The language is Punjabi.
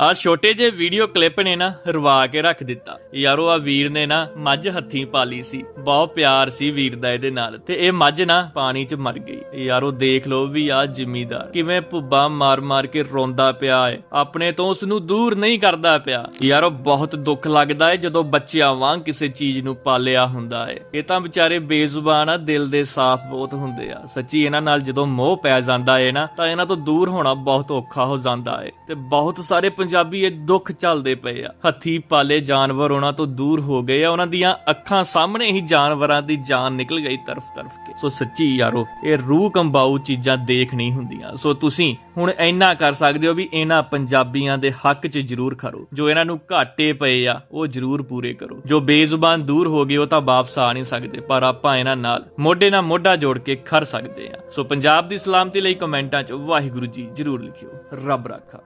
ਆ ਛੋਟੇ ਜਿਹੇ ਵੀਡੀਓ ਕਲਿੱਪ ਨੇ ਨਾ ਰਵਾ ਕੇ ਰੱਖ ਦਿੱਤਾ। ਯਾਰੋ, ਆ ਵੀਰ ਨੇ ਨਾ ਮੱਝ ਹੱਥੀਂ ਪਾਲੀ ਸੀ। ਬਹੁਤ ਪਿਆਰ ਸੀ ਵੀਰ ਦਾ ਇਹਦੇ ਨਾਲ। ਤੇ ਇਹ ਮੱਝ ਨਾ ਪਾਣੀ 'ਚ ਮਰ ਗਈ। ਯਾਰੋ, ਦੇਖ ਲਓ ਵੀ ਆ ਜ਼ਿਮੀਦਾਰ ਕਿਵੇਂ ਭੁੱਬਾ ਮਾਰ-ਮਾਰ ਕੇ ਰੋਂਦਾ ਪਿਆ ਏ। ਆਪਣੇ ਤੋਂ ਉਸ ਨੂੰ ਦੂਰ ਨਹੀਂ ਕਰਦਾ ਪਿਆ। ਯਾਰੋ, ਬਹੁਤ ਦੁੱਖ ਲੱਗਦਾ ਏ ਜਦੋਂ ਬੱਚਿਆਂ ਵਾਂਗ ਕਿਸੇ ਚੀਜ਼ ਨੂੰ ਪਾਲਿਆ ਹੁੰਦਾ ਏ। ਇਹ ਤਾਂ ਵਿਚਾਰੇ ਬੇਜ਼ੁਬਾਨ ਆ, ਦਿਲ ਦੇ ਸਾਫ਼ ਬਹੁਤ ਹੁੰਦੇ ਆ। ਸੱਚੀ ਇਹਨਾਂ ਨਾਲ ਜਦੋਂ ਮੋਹ ਪੈ ਜਾਂਦਾ ਏ ਨਾ, ਤਾਂ ਇਹਨਾਂ ਤੋਂ ਦੂਰ ਹੋਣਾ ਬਹੁਤ ਔਖਾ ਹੋ ਜਾਂਦਾ ਏ। ਤੇ ਬਹੁਤ ਸਾਰੇ ਪੰਜਾਬੀ ਇਹ ਦੁੱਖ ਚੱਲਦੇ ਪਏ ਆ। ਹੱਥੀ ਪਾਲੇ ਜਾਨਵਰ ਉਹਨਾਂ ਤੋਂ ਦੂਰ ਹੋ ਗਏ ਆ। ਉਹਨਾਂ ਦੀਆਂ ਅੱਖਾਂ ਸਾਹਮਣੇ ਹੀ ਜਾਨਵਰਾਂ ਦੀ ਜਾਨ ਨਿਕਲ ਗਈ ਤਰਫ ਤਰਫ ਕੇ। ਸੋ ਸੱਚੀ ਯਾਰੋ, ਇਹ ਰੂਹ ਕੰਬਾਊ ਚੀਜ਼ਾਂ ਦੇਖ ਨਹੀਂ ਹੁੰਦੀਆਂ। ਸੋ ਤੁਸੀਂ ਹੁਣ ਇੰਨਾ ਕਰ ਸਕਦੇ ਹੋ ਵੀ ਇਹਨਾਂ ਪੰਜਾਬੀਆਂ ਦੇ ਹੱਕ 'ਚ ਜ਼ਰੂਰ ਖੜੋ। ਜੋ ਇਹਨਾਂ ਨੂੰ ਘਾਟੇ ਪਏ ਆ, ਉਹ ਜ਼ਰੂਰ ਪੂਰੇ ਕਰੋ। ਜੋ ਬੇਜ਼ੁਬਾਨ ਦੂਰ ਹੋ ਗਏ, ਉਹ ਤਾਂ ਵਾਪਸ ਆ ਨਹੀਂ ਸਕਦੇ। ਪਰ ਆਪਾਂ ਇਹਨਾਂ ਨਾਲ ਮੋਢੇ ਨਾਲ ਮੋਢਾ ਜੋੜ ਕੇ ਖੜ ਸਕਦੇ ਆ। ਸੋ ਪੰਜਾਬ ਦੀ ਸਲਾਮਤੀ ਲਈ ਕਮੈਂਟਾਂ 'ਚ ਵਾਹਿਗੁਰੂ ਜੀ ਜ਼ਰੂਰ ਲਿਖਿਓ। ਰੱਬ ਰਾਖਾ।